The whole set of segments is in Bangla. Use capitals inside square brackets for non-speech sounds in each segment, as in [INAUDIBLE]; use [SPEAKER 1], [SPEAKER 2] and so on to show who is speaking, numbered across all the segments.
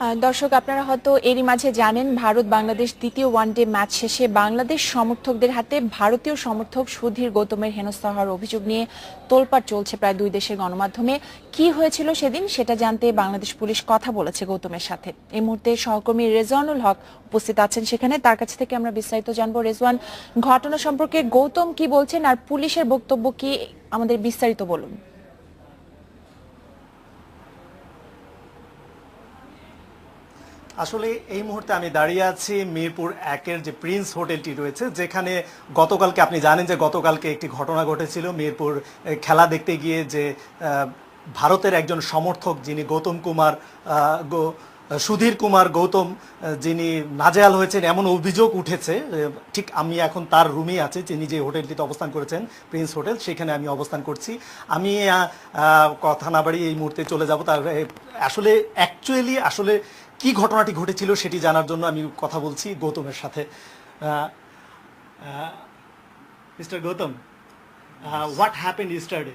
[SPEAKER 1] দর্শক, আপনারা হয়তো এরই মাঝে জানেন, ভারত বাংলাদেশ দ্বিতীয় ওয়ানডে ম্যাচ শেষে বাংলাদেশ সমর্থকদের হাতে ভারতীয় সমর্থক সুধীর গৌতমের হেনস্থা হওয়ার অভিযোগ নিয়ে তোলপাড় চলছে প্রায় দুই দেশের গণমাধ্যমে। কি হয়েছিল সেদিন সেটা জানতে বাংলাদেশ পুলিশ কথা বলেছে গৌতমের সাথে। এই মুহূর্তে সহকর্মী রেজওয়ানুল হক উপস্থিত আছেন সেখানে। তার কাছ থেকে আমরা বিস্তারিত জানব। রেজওয়ান, ঘটনা সম্পর্কে গৌতম কি বলছেন আর পুলিশের বক্তব্য কি? আমাদের বিস্তারিত বলুন।
[SPEAKER 2] আসলে এই মুহূর্তে আমি দাঁড়িয়ে আছি মিরপুর একের যে প্রিন্স হোটেলটি রয়েছে, যেখানে গতকালকে আপনি জানেন যে গতকালকে একটি ঘটনা ঘটেছিল। মিরপুর খেলা দেখতে গিয়ে যে ভারতের একজন সমর্থক যিনি গৌতম কুমার সুধীর কুমার গৌতম যিনি নাজেয়াল হয়েছেন, এমন অভিযোগ উঠেছে ঠিক আমি এখন তার রুমেই আছি যিনি যে হোটেলটিতে অবস্থান করেছেন, প্রিন্স হোটেল, সেখানে আমি অবস্থান করছি। আমি কথা না বাড়িয়ে এই মুহূর্তে চলে যাব। তার আসলে অ্যাকচুয়ালি আসলে কি ঘটনাটি ঘটেছিল সেটি জানার জন্য আমি কথা বলছি গৌতমের সাথে mister Gautam what happened yesterday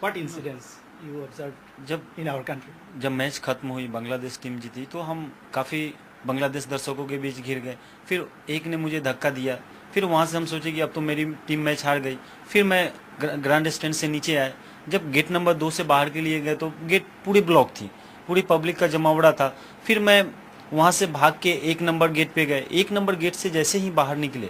[SPEAKER 2] what incidents you observe
[SPEAKER 3] जब
[SPEAKER 2] in our country
[SPEAKER 3] जब मैच खत्म हुई बांग्लादेश टीम जीती तो हम काफ़ी बांग्लादेश दर्शकों के बीच घिर गए फिर एक ने मुझे धक्का दिया फिर वहाँ से हम सोचे कि अब तो मेरी टीम मैच हार गई फिर मैं ग्र- ग्रैंड स्टैंड से नीचे आए जब गेट नंबर दो से बाहर के लिए गए तो गेट पूरी ब्लॉक थी पूरी पब्लिक का जमावड़ा था। फिर मैं वहाँ से भाग के एक नंबर गेट पे गए। एक नंबर गेट से जैसे ही बाहर निकले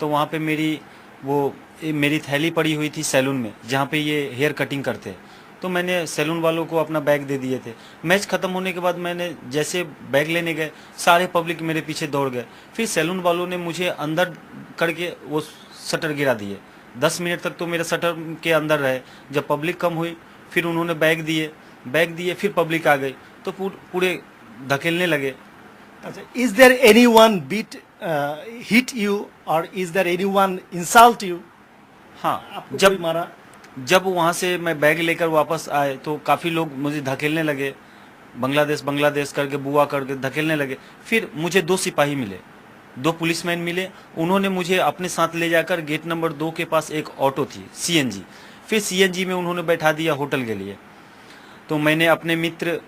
[SPEAKER 3] तो वहाँ पे मेरी, वो मेरी थैली पड़ी हुई थी सैलून में, जहाँ पे ये हेयर कटिंग करते। हैं तो मैंने सैलून वालों को अपना बैग दे दिए थे। मैच खत्म होने के बाद मैंने जैसे बैग लेने गए, सारे पब्लिक मेरे पीछे दौड़ गए। फिर सैलून वालों ने मुझे अंदर करके वो शटर गिरा दिए। दस मिनट तक तो मेरे शटर के अंदर रहे। जब पब्लिक कम हुई, फिर उन्होंने बैग दिए। बैग दिए फिर पब्लिक आ गई। तो पूरे धकेलने लगे।
[SPEAKER 2] अच्छा is any one beat hit you और is there anyone insult you
[SPEAKER 3] हाँ जब
[SPEAKER 2] मारा?
[SPEAKER 3] जब वहाँ से मैं बैग लेकर वापस आए तो काफ़ी लोग मुझे धकेलने लगे। बांग्लादेश बांग्लादेश करके बुआ करके धकेलने लगे। फिर मुझे दो सिपाही मिले। दो पुलिसमैन मिले। उन्होंने मुझे अपने साथ ले जाकर गेट नंबर दो के पास एक ऑटो थी सीएनजी फिर सीएनजी में उन्होंने बैठा दिया होटल के लिए। तो मैंने अपने मित्र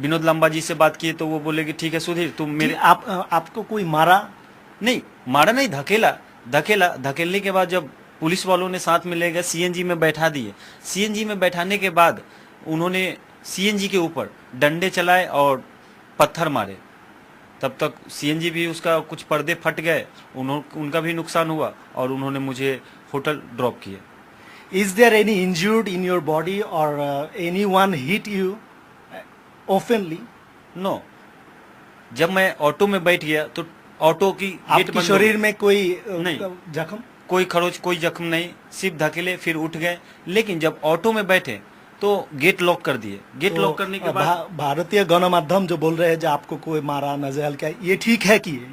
[SPEAKER 3] विनोद लंबा जी से बात की तो वो बोले कि ठीक है सुधीर तुम
[SPEAKER 2] मेरे आप आपको कोई मारा?
[SPEAKER 3] नहीं मारा नहीं धकेला। धकेला धकेलने के बाद जब पुलिस वालों ने साथ में ले गए सीएनजी में बैठा दिए। सीएनजी में बैठाने के बाद उन्होंने सीएनजी के ऊपर डंडे चलाए और पत्थर मारे। तब तक सीएनजी भी उसका कुछ पर्दे फट गए उन्हों उनका भी नुकसान हुआ और उन्होंने मुझे होटल ड्रॉप किया।
[SPEAKER 2] Is there any injured in your body और anyone hit you openly
[SPEAKER 3] no जब मैं ऑटो में बैठ गया तो ऑटो की गेट
[SPEAKER 2] आपके
[SPEAKER 3] बंद हो
[SPEAKER 2] शरीर
[SPEAKER 3] गई।
[SPEAKER 2] में कोई अ,
[SPEAKER 3] नहीं।
[SPEAKER 2] जख्म?
[SPEAKER 3] कोई खरोच कोई जख्म नहीं। सिर्फ़ धकेले फिर उठ गए। लेकिन जब ऑटो में बैठे तो गेट लॉक कर दिए। गेट
[SPEAKER 2] तो,
[SPEAKER 3] लॉक करने के बाद
[SPEAKER 2] भा- भारतीय गणमाध्यम जो बोल रहे हैं जो आपको कोई मारा नज़र क्या ये ठीक है कि ये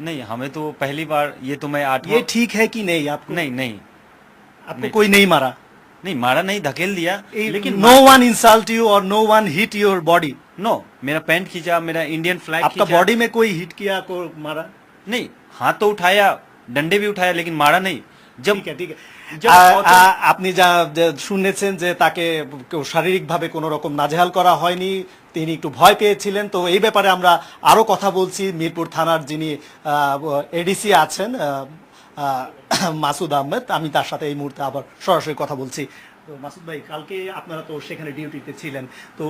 [SPEAKER 3] नहीं हमें तो पहली बार ये तो मैं आठ
[SPEAKER 2] ये ठीक है कि नहीं आपको?
[SPEAKER 3] नहीं नहीं।
[SPEAKER 2] आपको
[SPEAKER 3] नहीं।
[SPEAKER 2] कोई नहीं मारा
[SPEAKER 3] नहीं मारा नहीं धकेल दिया
[SPEAKER 2] लेकिन
[SPEAKER 3] लेकिन
[SPEAKER 2] नो वन इंसल्ट यू और no one hit your body
[SPEAKER 3] no मेरा पैंट खींचा मेरा इंडियन फ्लैग
[SPEAKER 2] आपका
[SPEAKER 3] खींचा।
[SPEAKER 2] बॉडी में कोई हिट किया को मारा
[SPEAKER 3] नहीं हाथ तो उठाया डंडे भी उठाया लेकिन मारा नहीं जब
[SPEAKER 2] ঠিক আছে ঠিক আছে
[SPEAKER 3] जब
[SPEAKER 2] আ-
[SPEAKER 3] auto-
[SPEAKER 2] আ- আপনি যা যে শুনেছেন যে তাকে কেউ শারীরিকভাবে কোনো রকম নাজেহাল করা হয়নি তিনি একটু ভয় পেয়েছিলেন তো এই ব্যাপারে আমরা আরো কথা বলছি মিরপুর থানার যিনি এডিসি আছেন আহ, আহ, [COUGHS] মাসুদ আহমেদ আমি তার সাথে এই মুহূর্তে আবার সরাসরি কথা বলছি। তো মাসুদ ভাই, কালকে আপনারা তো সেখানে ডিউটিতে ছিলেন। তো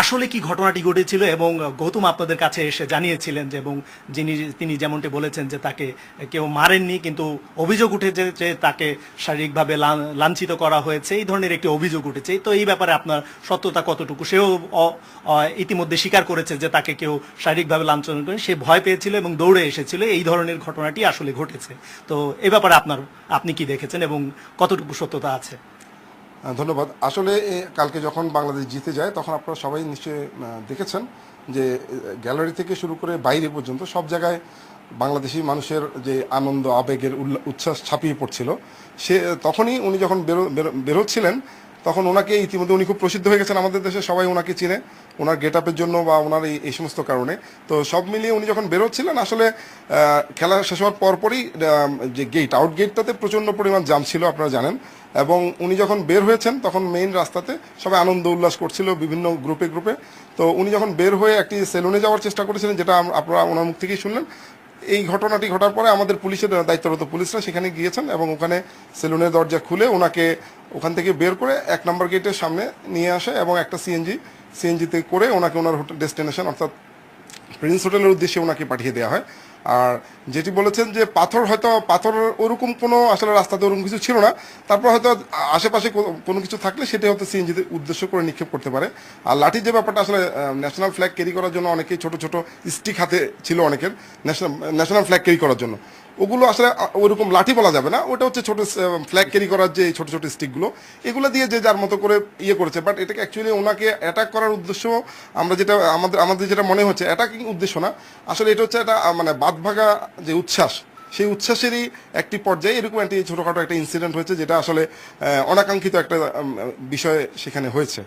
[SPEAKER 2] আসলে কি ঘটনাটি ঘটেছিল এবং গৌতম আপনাদের কাছে এসে জানিয়েছিলেন যে এবং যিনি, তিনি যেমনটি বলেছেন যে তাকে কেউ মারেননি, কিন্তু অভিযোগ উঠেছে যে তাকে শারীরিকভাবে লাঞ্ছিত করা হয়েছে। এই ধরনের একটি অভিযোগ উঠেছে। তো এই ব্যাপারে আপনার সত্যতা কতটুকু? সেও ইতিমধ্যে স্বীকার করেছে যে তাকে কেউ শারীরিকভাবে লাঞ্ছন করে, সে ভয় পেয়েছিল এবং দৌড়ে এসেছিল। এই ধরনের ঘটনাটি আসলে ঘটেছে। তো এই ব্যাপারে আপনার, আপনি কি দেখেছেন এবং কতটুকু সত্যতা আছে?
[SPEAKER 4] ধন্যবাদ। আসলে কালকে যখন বাংলাদেশ জিতে যায়, তখন আপনারা সবাই নিশ্চয়ই দেখেছেন যে গ্যালারি থেকে শুরু করে বাইরে পর্যন্ত সব জায়গায় বাংলাদেশি মানুষের যে আনন্দ, আবেগের উচ্ছ্বাস ছাপিয়ে পড়ছিল। সে, তখনই উনি যখন বেরো- বেরোচ্ছিলেন তখন ওনাকে ইতিমধ্যে উনি খুব প্রসিদ্ধ হয়ে গেছেন আমাদের দেশে, সবাই ওনাকে চিনে, ওনার গেট আপের জন্য বা ওনার এই এই সমস্ত কারণে। তো সব মিলিয়ে উনি যখন বেরোচ্ছিলেন, আসলে খেলা শেষ হওয়ার পরপরই যে গেট আউট গেটটাতে প্রচণ্ড পরিমাণ জাম ছিল, আপনারা জানেন। এবং উনি যখন বের হয়েছেন, তখন মেইন রাস্তাতে সবাই আনন্দ উল্লাস করছিল বিভিন্ন গ্রুপে গ্রুপে তো উনি যখন বের হয়ে একটি সেলুনে যাওয়ার চেষ্টা করেছিলেন, যেটা আপনারা ওনার মুখ থেকেই শুনলেন এই ঘটনাটি ঘটার পরে আমাদের পুলিশের দায়িত্বরত পুলিশরা সেখানে গিয়েছেন এবং ওখানে সেলুনের দরজা খুলে ওনাকে ওখান থেকে বের করে এক নম্বর গেটের সামনে নিয়ে আসে এবং একটা সিএনজি সিএনজিতে করে ওনাকে ওনার হোটেল ডেস্টিনেশন অর্থাৎ প্রিন্স হোটেলের উদ্দেশ্যে ওনাকে পাঠিয়ে দেওয়া হয়। আর যেটি বলেছেন যে পাথর হয়তো পাথর ওরকম কোনো আসলে রাস্তাতে ওরকম কিছু ছিল না। তারপর হয়তো আশেপাশে কোনো কিছু থাকলে সেটা হয়তো সিএনজিতে উদ্দেশ্য করে নিক্ষেপ করতে পারে। আর লাঠির যে ব্যাপারটা আসলে ন্যাশনাল ফ্ল্যাগ ক্যারি করার জন্য অনেকেই ছোট ছোট স্টিক হাতে ছিল অনেকের ন্যাশনাল ন্যাশনাল ফ্ল্যাগ ক্যারি করার জন্য। ওগুলো আসলে ওরকম লাঠি বলা যাবে না। ওটা হচ্ছে ছোট ফ্ল্যাগ ক্যারি করার যে ছোট ছোট স্টিকগুলো এগুলো দিয়ে যে যার মতো করে ইয়ে করেছে। বাট এটাকে অ্যাকচুয়ালি ওনাকে অ্যাটাক করার উদ্দেশ্য, আমরা যেটা, আমাদের আমাদের যেটা মনে হচ্ছে অ্যাটাকিং উদ্দেশ্য না। আসলে এটা হচ্ছে একটা মানে বাদ ভাগা যে উচ্ছ্বাস, সেই উচ্ছ্বাসেরই একটি পর্যায়ে এরকম একটি ছোটোখাটো একটা ইনসিডেন্ট হয়েছে, যেটা আসলে অনাকাঙ্ক্ষিত একটা বিষয় সেখানে হয়েছে।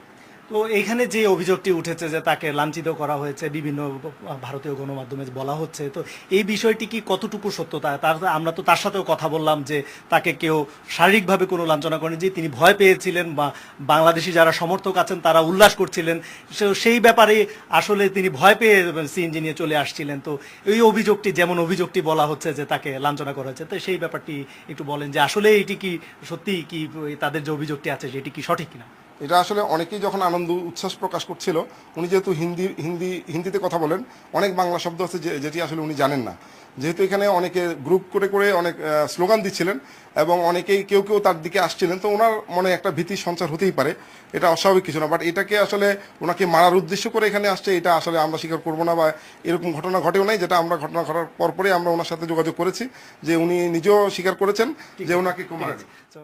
[SPEAKER 2] তো এইখানে যে অভিযোগটি উঠেছে যে তাকে লাঞ্ছিত করা হয়েছে, বিভিন্ন ভারতীয় গণমাধ্যমে বলা হচ্ছে, তো এই বিষয়টি কি কতটুকু সত্যতা তার আমরা তো তার সাথেও কথা বললাম যে তাকে কেউ শারীরিকভাবে কোনো লাঞ্ছনা করেনি, যে তিনি ভয় পেয়েছিলেন বা বাংলাদেশি যারা সমর্থক আছেন তারা উল্লাস করছিলেন। সেই ব্যাপারে আসলে তিনি ভয় পেয়ে সিএনজি নিয়ে চলে আসছিলেন। তো এই অভিযোগটি, যেমন অভিযোগটি বলা হচ্ছে যে তাকে লাঞ্ছনা করা হয়েছে, তো সেই ব্যাপারটি একটু বলেন যে আসলে এটি কি সত্যি কি তাদের যে অভিযোগটি আছে সেটি কি সঠিক কিনা?
[SPEAKER 4] এটা আসলে অনেকেই যখন আনন্দ উচ্ছ্বাস প্রকাশ করছিল উনি যেহেতু হিন্দি হিন্দি হিন্দিতে কথা বলেন অনেক বাংলা শব্দ আছে যে- যেটি আসলে উনি জানেন না। যেহেতু এখানে অনেকে গ্রুপ করে করে অনেক স্লোগান দিচ্ছিলেন এবং অনেকেই কেউ কেউ তার দিকে আসছিলেন তো ওনার মনে একটা ভীতির সঞ্চার হতেই পারে। এটা অস্বাভাবিক কিছু না বাট এটাকে আসলে ওনাকে মারার উদ্দেশ্য করে এখানে আসছে এটা আসলে আমরা স্বীকার করব না বা এরকম ঘটনা ঘটেও নাই যেটা আমরা ঘটনা ঘটার পরপরই আমরা ওনার সাথে যোগাযোগ করেছি যে উনি নিজেও স্বীকার করেছেন যে ওনাকে কেউ মারেনি।
[SPEAKER 2] তো